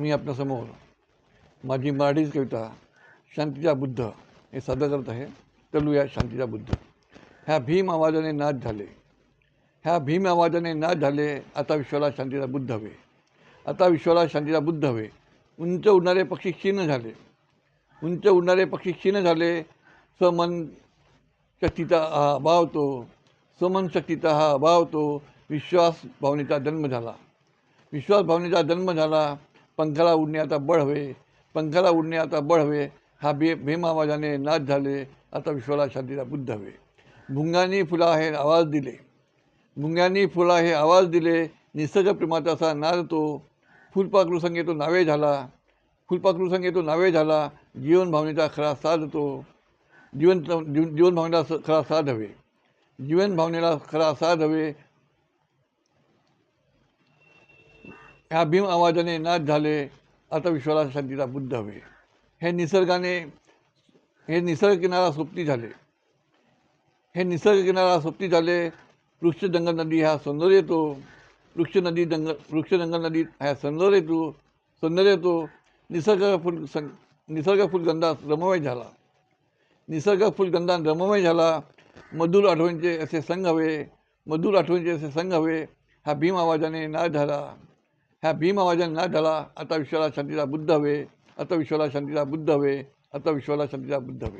मी आपल्यासमोर माझी मराठीच कविता शांतीचा बुद्ध हे सादर करत आहे. चलूया शांतीचा बुद्ध. ह्या भीम आवाजाने नाच झाले. ह्या भीम आवाजाने नाच झाले आता विश्वाला शांतीचा बुद्ध हवे. आता विश्वाला शांतीचा बुद्ध हवे. उंच उडणारे पक्षी क्षीण झाले. उंच उडणारे पक्षी क्षीण झाले. समन शक्तीचा हा अभाव तो. समन शक्तीचा हा अभाव तो. विश्वास भावनेचा जन्म झाला. विश्वास भावनेचा जन्म झाला. पंखाला उडणे आता बळ हवे पंखाला उडणे आता बळ हवे हा भे भीमावाजाने आवाजाने झाले आता विश्वाला शांतीला बुद्ध हवे. भुंगांनी फुला हे आवाज दिले. भुंग्यांनी फुला हे आवाज दिले निसर्ग प्रेमाचा नाद तो. फुलपाखरू संगे तो नावे झाला फुलपाखरू संगे तो नावे झाला जीवन भावनेचा खरा साध तो. जीवन जीवनभावनेला जीवन भावनेला स- खरा साध हवे. जीवन भावनेला खरा साध हवे ह्या भीम आवाजाने नाच झाले आता विश्वाला शांतीचा बुद्ध हवे. हे निसर्गाने हे निसर्ग किनारा सोबती झाले. हे निसर्ग किनारा सोबती झाले वृक्ष जंगल नदी हा सौंदर्य येतो. वृक्ष नदी जंगल वृक्ष जंगल नदी हा सौंदर्य येतो सौंदर्य येतो. निसर्ग फुल सं निसर्ग फुलगंधात रममय झाला. निसर्ग फुलगंधात रममय झाला. मधुर आठवणींचे असे संघ हवे मधुर आठवणीचे असे संघ हवे. हा भीम आवाजाने नाच झाला. ह्या भीम आवाजाने झाला आता विश्वाला शांतीचा बुद्ध हवे. आता विश्वाला शांतीचा बुद्ध हवे. आता विश्वाला शांतीचा बुद्ध हवे.